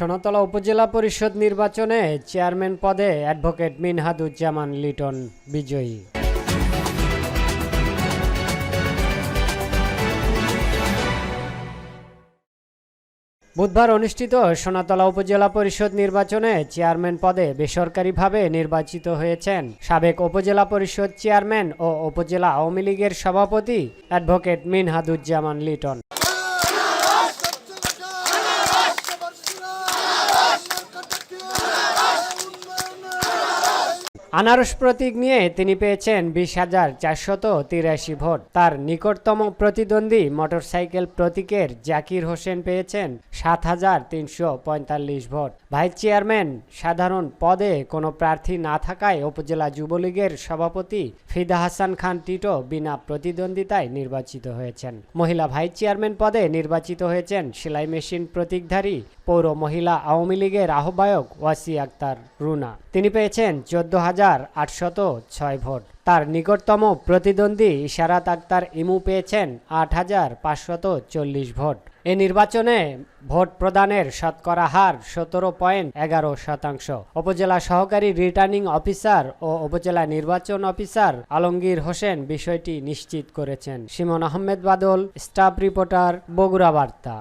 সোনাতলা উপজেলা পরিষদ নির্বাচনে চেয়ারম্যান পদে অ্যাডভোকেট মিনহাদুজ্জামান লিটন বিজয়ী। বুধবার অনুষ্ঠিত সোনাতলা উপজেলা পরিষদ নির্বাচনে চেয়ারম্যান পদে বেসরকারিভাবে নির্বাচিত হয়েছেন সাবেক উপজেলা পরিষদ চেয়ারম্যান ও উপজেলা আওয়ামী লীগের সভাপতি অ্যাডভোকেট মিনহাদুজ্জামান লিটন। আনারস প্রতীক নিয়ে তিনি পেয়েছেন বিশ হাজার চারশত তিরাশি ভোট। তার নিকটতম প্রতিদ্বন্দ্বী মোটরসাইকেল প্রতীকের জাকির হোসেন পেয়েছেন সাত হাজার তিনশো পঁয়তাল্লিশ ভোট। ভাইস চেয়ারম্যান সাধারণ পদে কোনো প্রার্থী না থাকায় উপজেলা যুবলীগের সভাপতি ফিদা হাসান খান টিটো বিনা প্রতিদ্বন্দ্বিতায় নির্বাচিত হয়েছেন। মহিলা ভাইস চেয়ারম্যান পদে নির্বাচিত হয়েছেন সেলাই মেশিন প্রতীকধারী পৌর মহিলা আওয়ামী লীগের আহ্বায়ক ওয়াসি আক্তার রুনা। তিনি পেয়েছেন চোদ্দ হাজার আটশত ছয় ভোট। তার নিকটতম প্রতিদ্বন্দ্বী ইশারাত আক্তার ইমু পেয়েছেন আট হাজার পাঁচশত চল্লিশ ভোট। এ নির্বাচনে ভোট প্রদানের শতকরা হার সতেরো পয়েন্ট এগারো শতাংশ। উপজেলা সহকারী রিটার্নিং অফিসার ও উপজেলা নির্বাচন অফিসার আলমগীর হোসেন বিষয়টি নিশ্চিত করেছেন। Simon Ahmed Badal, staff reporter, Bogura বার্তা।